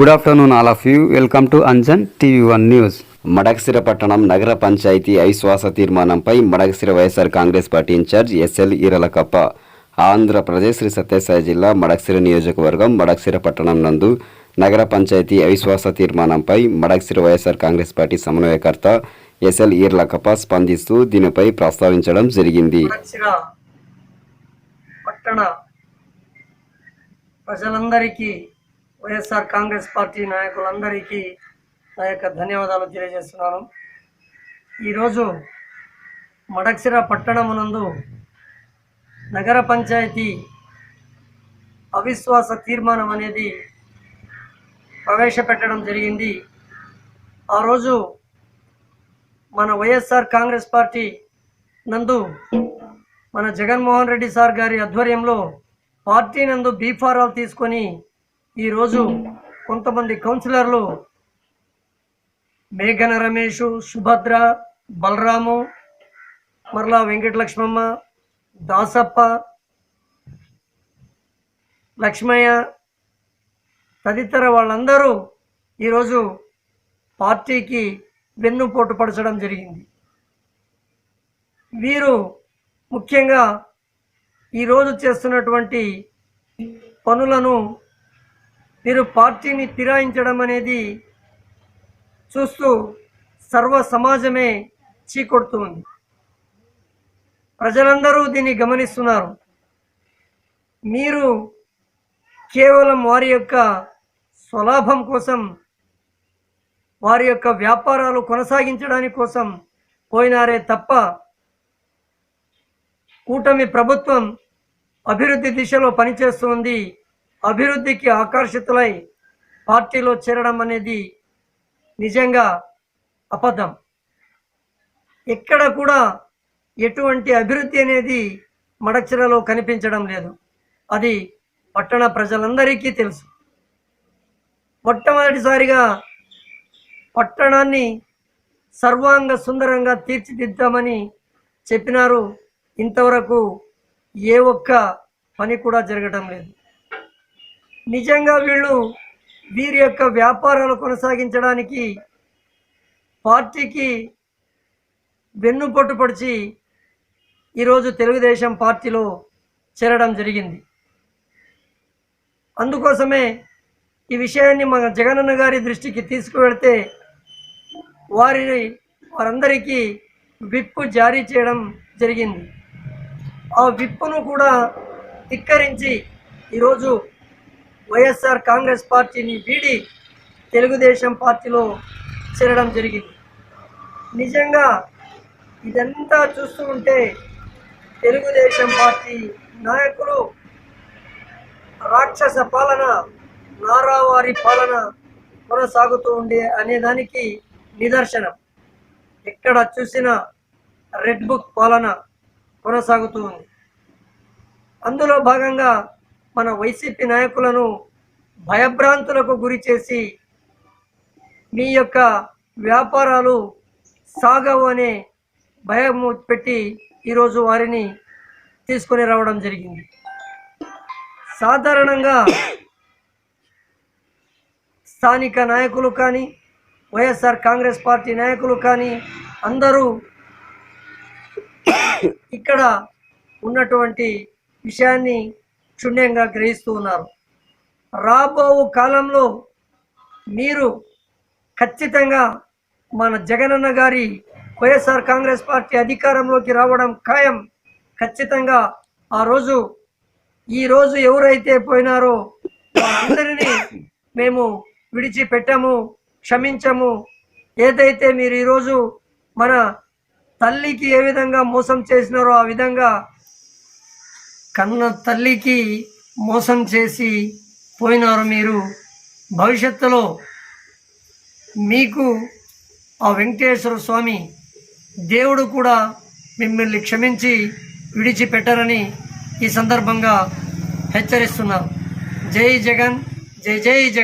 Good afternoon all of you welcome to Anjan TV one news Madakasira పట్టణం నగర పంచాయతీ అవిశ్వాస తీర్మానంపై Madakasira YSR Congress party incharge SL Eeralakappa. Andhra Pradesh Shri Sathya Sai జిల్లా మడకసిర నియోజకవర్గం మడకసిర పట్టణం నందు నగర పంచాయతీ అవిశ్వాస తీర్మానంపై మడకసిర వైఎస్ఆర్ కాంగ్రెస్ పార్టీ సమన్వయకర్త ఎస్ఎల్ ఈర్లకప్ప స్పందిస్తూ దీనిపై ప్రస్తావించడం జరిగింది. ప్రజలందరికీ వైఎస్ఆర్ కాంగ్రెస్ పార్టీ నాయకులందరికీ నా యొక్క ధన్యవాదాలు తెలియజేస్తున్నాను. ఈరోజు మడక్సిర పట్టణమునందు నగర పంచాయతీ అవిశ్వాస తీర్మానం అనేది ప్రవేశపెట్టడం జరిగింది. ఆ రోజు మన వైఎస్ఆర్ కాంగ్రెస్ పార్టీ నందు మన జగన్మోహన్ రెడ్డి సార్ గారి ఆధ్వర్యంలో పార్టీ నందు బీఫారాలు తీసుకొని ఈరోజు కొంతమంది కౌన్సిలర్లు మేఘన రమేష్ సుభద్ర బలరాము మరలా వెంకటలక్ష్మమ్మ దాసప్ప లక్ష్మయ్య తదితర వాళ్ళందరూ ఈరోజు పార్టీకి వెన్నుపోటు పడచడం జరిగింది. వీరు ముఖ్యంగా ఈరోజు చేస్తున్నటువంటి పనులను వీరు పార్టీని ఫిరాయించడం అనేది చూస్తూ సర్వ సమాజమే చీకొడుతుంది ప్రజలందరూ దీన్ని గమనిస్తున్నారు. మీరు కేవలం వారి యొక్క స్వలాభం కోసం వారి యొక్క వ్యాపారాలు కొనసాగించడానికి కోసం పోయినారే తప్ప కూటమి ప్రభుత్వం అభివృద్ధి దిశలో పనిచేస్తుంది అభివృద్ధికి ఆకర్షితులై పార్టీలో చేరడం అనేది నిజంగా అబద్ధం. ఎక్కడ కూడా ఎటువంటి అభివృద్ధి అనేది మడచిరలో కనిపించడం లేదు. అది పట్టణ ప్రజలందరికీ తెలుసు. మొట్టమొదటిసారిగా పట్టణాన్ని సర్వాంగ సుందరంగా తీర్చిదిద్దామని చెప్పినారు. ఇంతవరకు ఏ ఒక్క పని కూడా జరగటం లేదు. నిజంగా వీళ్ళు వీరి యొక్క వ్యాపారాలు కొనసాగించడానికి పార్టీకి వెన్నుపట్టు పొడిచి ఈరోజు తెలుగుదేశం పార్టీలో చేరడం జరిగింది. అందుకోసమే ఈ విషయాన్ని మన జగనన్న గారి దృష్టికి తీసుకువెడితే వారిని వారందరికీ విప్పు జారీ చేయడం జరిగింది. ఆ విప్పును కూడా ధిక్కరించి ఈరోజు వైఎస్ఆర్ కాంగ్రెస్ పార్టీని వీడి తెలుగుదేశం పార్టీలో చేరడం జరిగింది. నిజంగా ఇదంతా చూస్తూ ఉంటే తెలుగుదేశం పార్టీ నాయకులు రాక్షస పాలన నారావారి పాలన కొనసాగుతూ ఉండే అనేదానికి నిదర్శనం. ఎక్కడ చూసినా రెడ్ బుక్ పాలన కొనసాగుతూ ఉంది. అందులో భాగంగా మన వైసీపీ నాయకులను భయభ్రాంతులకు గురి చేసి మీ యొక్క వ్యాపారాలు సాగవు అనే భయం పెట్టి ఈరోజు వారిని తీసుకొని రావడం జరిగింది. సాధారణంగా స్థానిక నాయకులు కానీ వైఎస్ఆర్ కాంగ్రెస్ పార్టీ నాయకులు కానీ అందరూ ఇక్కడ ఉన్నటువంటి విషయాన్ని శూన్యంగా గ్రహిస్తూ ఉన్నారు. రాబో కాలంలో మీరు ఖచ్చితంగా మన జగనన్న గారి వైఎస్ఆర్ కాంగ్రెస్ పార్టీ అధికారంలోకి రావడం ఖాయం. ఖచ్చితంగా ఆ రోజు ఈ రోజు ఎవరైతే పోయినారో వారందరినీ మేము విడిచిపెట్టాము క్షమించము. ఏదైతే మీరు ఈరోజు మన తల్లికి ఏ విధంగా మోసం చేసినారో ఆ విధంగా కన్న తల్లికి మోసం చేసి పోయినారు మీరు. భవిష్యత్తులో మీకు ఆ వెంకటేశ్వర స్వామి దేవుడు కూడా మిమ్మల్ని క్షమించి విడిచిపెట్టరని ఈ సందర్భంగా హెచ్చరిస్తున్నారు జై జగన్ జై జై జగన్.